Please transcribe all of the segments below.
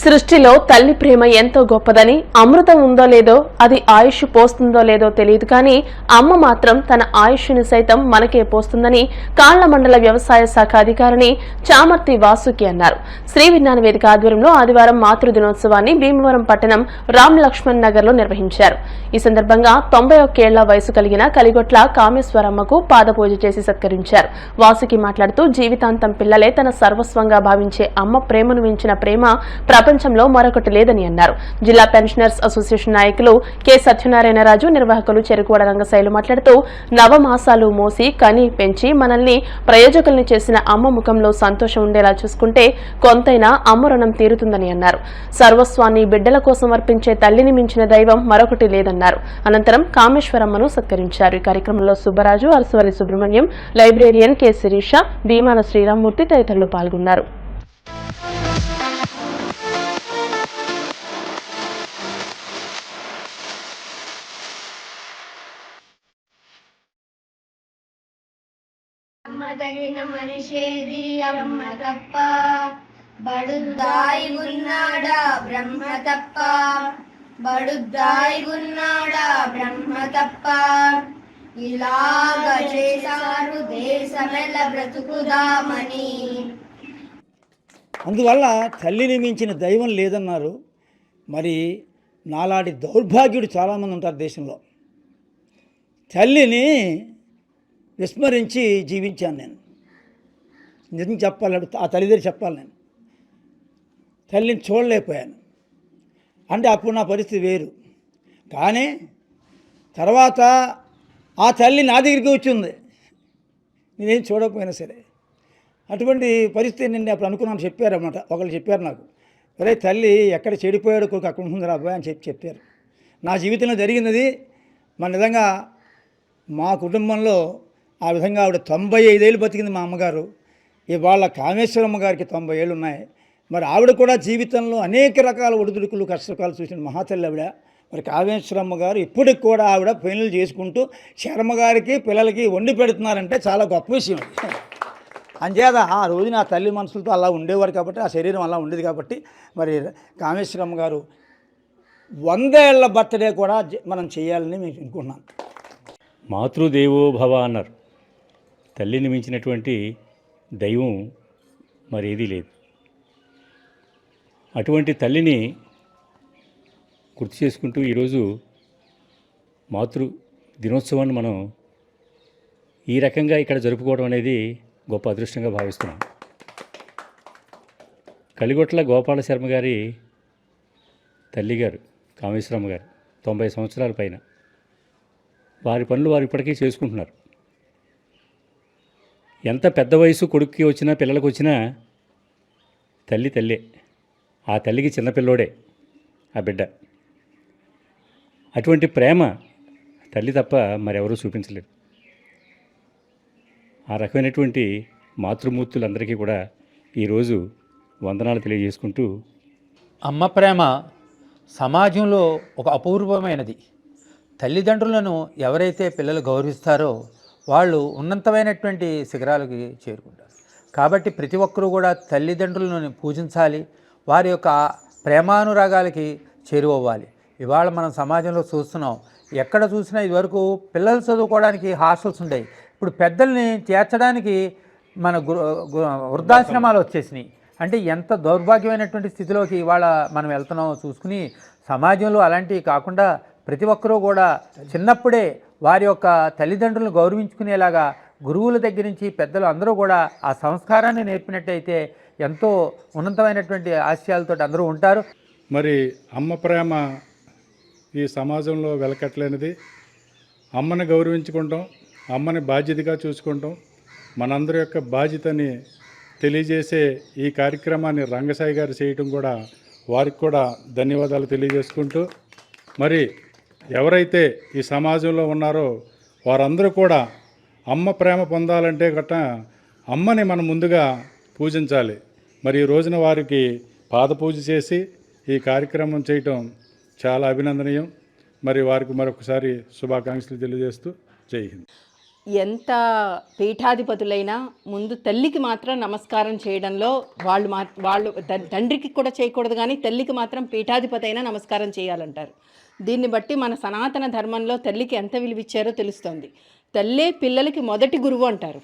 సృష్టిలో తల్లి ప్రేమ ఎంతో గొప్పదని అమృతం ఉందో లేదో అది ఆయుష్ పోస్తుందో లేదో తెలియదు కానీ అమ్మ మాత్రం తన ఆయుష్ని సైతం మనకే పోస్తుందని కాళ్ళ మండల వ్యవసాయ శాఖ అధికారిని చామర్తి వాసుకి అన్నారు. శ్రీ విజ్ఞాన వేదిక ఆధ్వర్యంలో ఆదివారం మాతృ దినోత్సవాన్ని భీమవరం పట్టణం రామ్ లక్ష్మణ్ నగర్లో నిర్వహించారు. ఈ సందర్భంగా తొంభై ఒక్కేళ్ళ వయసు కలిగిన కలిగొట్ల కామేశ్వరమ్మకు పాదపూజ చేసి సత్కరించారు. వాసుకి మాట్లాడుతూ జీవితాంతం పిల్లలే తన సర్వస్వంగా భావించే అమ్మ ప్రేమను మించిన ప్రేమ ప్రపంచంలో మరొకటి లేదని అన్నారు. జిల్లా పెన్షనర్స్ అసోసియేషన్ నాయకులు కె సత్యనారాయణరాజు నిర్వాహకులు చెరుకువాడ రంగశైలు మాట్లాడుతూ నవమాసాలు మోసి కని పెంచి మనల్ని ప్రయోజకుల్ని చేసిన అమ్మ ముఖంలో సంతోషం ఉండేలా చూసుకుంటే కొంతైనా అమ్మ రుణం తీరుతుందని అన్నారు. సర్వస్వాన్ని బిడ్డల కోసం అర్పించే తల్లిని మించిన దైవం మరొకటి లేదన్నారు. అనంతరం కామేశ్వరమ్మను సత్కరించారు. ఈ కార్యక్రమంలో సుబ్బరాజు అరసవల్లి సుబ్రహ్మణ్యం లైబ్రేరియన్ కె శిరీష భీమాన శ్రీరామ్మూర్తి తదితరులు పాల్గొన్నారు. అమ్మ తగిన మనిషేది అమ్మ తప్ప. బడుద్దాయి ఉన్నాడా బ్రహ్మ తప్ప. బడుద్దాయి ఉన్నాడా బ్రహ్మ తప్ప. ఇలాగ చేశారు దేశమెల్ల బ్రతుకుదామని. అందువల్ల తల్లిని మించిన దైవం లేదన్నారు. మరి నాలాంటి దౌర్భాగ్యుడు చాలామంది ఉంటారు దేశంలో. తల్లిని విస్మరించి జీవించాను నేను. నిజం చెప్పాలి ఆ తల్లిదండ్రి చెప్పాలి నేను. తల్లిని చూడలేకపోయాను. అంటే అప్పుడు నా పరిస్థితి వేరు. కానీ తర్వాత ఆ తల్లి నా దగ్గరికి వచ్చింది. నేనేం చూడకపోయినా సరే. అటువంటి పరిస్థితి నేను అప్పుడు అనుకున్నాను చెప్పారన్నమాట. ఒకళ్ళు చెప్పారు నాకు. ఒరే తల్లి ఎక్కడ చెడిపోయాడు కొడుకు అక్కడ ఉంటుంది అబ్బాయి అని చెప్పి చెప్పారు. నా జీవితంలో జరిగినది మన నిజంగా మా కుటుంబంలో ఆ విధంగా ఆవిడ తొంభై ఐదేళ్ళు బతికింది మా అమ్మగారు. ఇవాళ కామేశ్వరమ్మ గారికి తొంభై ఏళ్ళు ఉన్నాయి. మరి ఆవిడ కూడా జీవితంలో అనేక రకాల ఒడిదుడుకులు కష్టకాలు చూసిన మహాతల్లి ఆవిడ. మరి కామేశ్వరమ్మ గారు ఇప్పటికి కూడా ఆవిడ పెళ్ళి చేసుకుంటూ శర్మ గారికి పిల్లలకి వండి పెడుతున్నారంటే చాలా గొప్ప విషయం. అంచేత ఆ రోజు నా తల్లి మనసులతో అలా ఉండేవారు కాబట్టి ఆ శరీరం అలా ఉండేది కాబట్టి మరి కామేశ్వరమ్మ గారు వందేళ్ళ బర్త్డే కూడా మనం చేయాలని మేము అనుకుంటున్నాం. మాతృదేవో భవ అన్నారు. తల్లిని మించినటువంటి దైవం మరేదీ లేదు. అటువంటి తల్లిని గుర్తు చేసుకుంటూ ఈరోజు మాతృ దినోత్సవాన్ని మనం ఈ రకంగా ఇక్కడ జరుపుకోవడం అనేది గొప్ప అదృష్టంగా భావిస్తున్నాం. కలిగొట్ల గోపాల శర్మ గారి తల్లిగారు కామేశ్వరమ్మ గారు తొంభై సంవత్సరాల పైన వారి పనులు వారు ఇప్పటికీ చేసుకుంటున్నారు. ఎంత పెద్ద వయసు కొడుక్కి వచ్చినా పిల్లలకు వచ్చినా తల్లి తల్లే. ఆ తల్లికి చిన్నపిల్లోడే ఆ బిడ్డ. అటువంటి ప్రేమ తల్లి తప్ప మరెవరూ చూపించలేరు. ఆ రకమైనటువంటి మాతృమూర్తులందరికీ కూడా ఈరోజు వందనాలు తెలియజేసుకుంటూ అమ్మ ప్రేమ సమాజంలో ఒక అపూర్వమైనది. తల్లిదండ్రులను ఎవరైతే పిల్లలు గౌరవిస్తారో వాళ్ళు ఉన్నతమైనటువంటి శిఖరాలకి చేరుకుంటారు. కాబట్టి ప్రతి ఒక్కరూ కూడా తల్లిదండ్రులను పూజించాలి. వారి యొక్క ప్రేమానురాగాలకి చేరువవ్వాలి. ఇవాళ మనం సమాజంలో చూస్తున్నాం. ఎక్కడ చూసినా ఇదివరకు పిల్లలు చదువుకోవడానికి హాస్టల్స్ ఉండేవి. ఇప్పుడు పెద్దల్ని చేర్చడానికి మన వృద్ధాశ్రమాలు వచ్చేసినాయి. అంటే ఎంత దౌర్భాగ్యమైనటువంటి స్థితిలోకి ఇవాళ మనం వెళ్తున్నామో చూసుకుని సమాజంలో అలాంటివి కాకుండా ప్రతి ఒక్కరూ కూడా చిన్నప్పుడే వారి యొక్క తల్లిదండ్రులను గౌరవించుకునేలాగా గురువుల దగ్గర నుంచి పెద్దలు అందరూ కూడా ఆ సంస్కారాన్ని నేర్పినట్టయితే ఎంతో ఉన్నతమైనటువంటి ఆశయాలతో అందరూ ఉంటారు. మరి అమ్మ ప్రేమ ఈ సమాజంలో వెలకట్లేనిది అమ్మని గౌరవించుకుంటాం అమ్మని బాధ్యతగా చూసుకుంటాం. మనందరి యొక్క బాధ్యతని తెలియజేసే ఈ కార్యక్రమాన్ని రంగసాయి గారు చేయటం కూడా వారికి కూడా ధన్యవాదాలు తెలియజేసుకుంటూ మరి ఎవరైతే ఈ సమాజంలో ఉన్నారో వారందరూ కూడా అమ్మ ప్రేమ పొందాలంటే గట్ట అమ్మని మనం ముందుగా పూజించాలి. మరి ఈ రోజున వారికి పాద పూజ చేసి ఈ కార్యక్రమం చేయటం చాలా అభినందనీయం. మరి వారికి మరొకసారి శుభాకాంక్షలు తెలియజేస్తూ జై హింద్. ఎంత పీఠాధిపతులైనా ముందు తల్లికి మాత్రం నమస్కారం చేయడంలో వాళ్ళు మా వాళ్ళు త- తండ్రికి కూడా చేయకూడదు కానీ తల్లికి మాత్రం పీఠాధిపతి అయినా నమస్కారం చేయాలంటారు. దీన్ని బట్టి మన సనాతన ధర్మంలో తల్లికి ఎంత విలువిచ్చారో తెలుస్తోంది. తల్లే పిల్లలకి మొదటి గురువు అంటారు.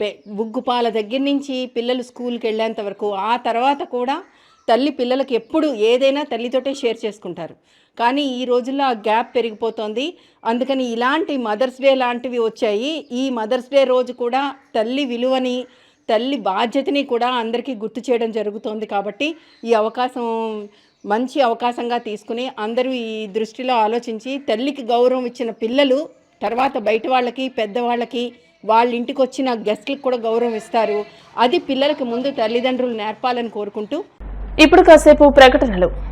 పె ఉగ్గుపాల దగ్గర నుంచి పిల్లలు స్కూల్కి వెళ్ళేంత వరకు ఆ తర్వాత కూడా తల్లి పిల్లలకు ఎప్పుడు ఏదైనా తల్లితోటే షేర్ చేసుకుంటారు. కానీ ఈ రోజుల్లో ఆ గ్యాప్ పెరిగిపోతుంది. అందుకని ఇలాంటి మదర్స్ డే లాంటివి వచ్చాయి. ఈ మదర్స్ డే రోజు కూడా తల్లి విలువని తల్లి బాధ్యతని కూడా అందరికీ గుర్తు చేయడం జరుగుతోంది కాబట్టి ఈ అవకాశం మంచి అవకాశంగా తీసుకుని అందరూ ఈ దృష్టిలో ఆలోచించి తల్లికి గౌరవం ఇచ్చిన పిల్లలు తర్వాత బయట వాళ్ళకి పెద్దవాళ్ళకి వాళ్ళ ఇంటికి వచ్చిన గెస్ట్లకు కూడా గౌరవం ఇస్తారు. అది పిల్లలకు ముందు తల్లిదండ్రులు నేర్పాలని కోరుకుంటూ ఇప్పుడు కాసేపు ప్రకటనలు.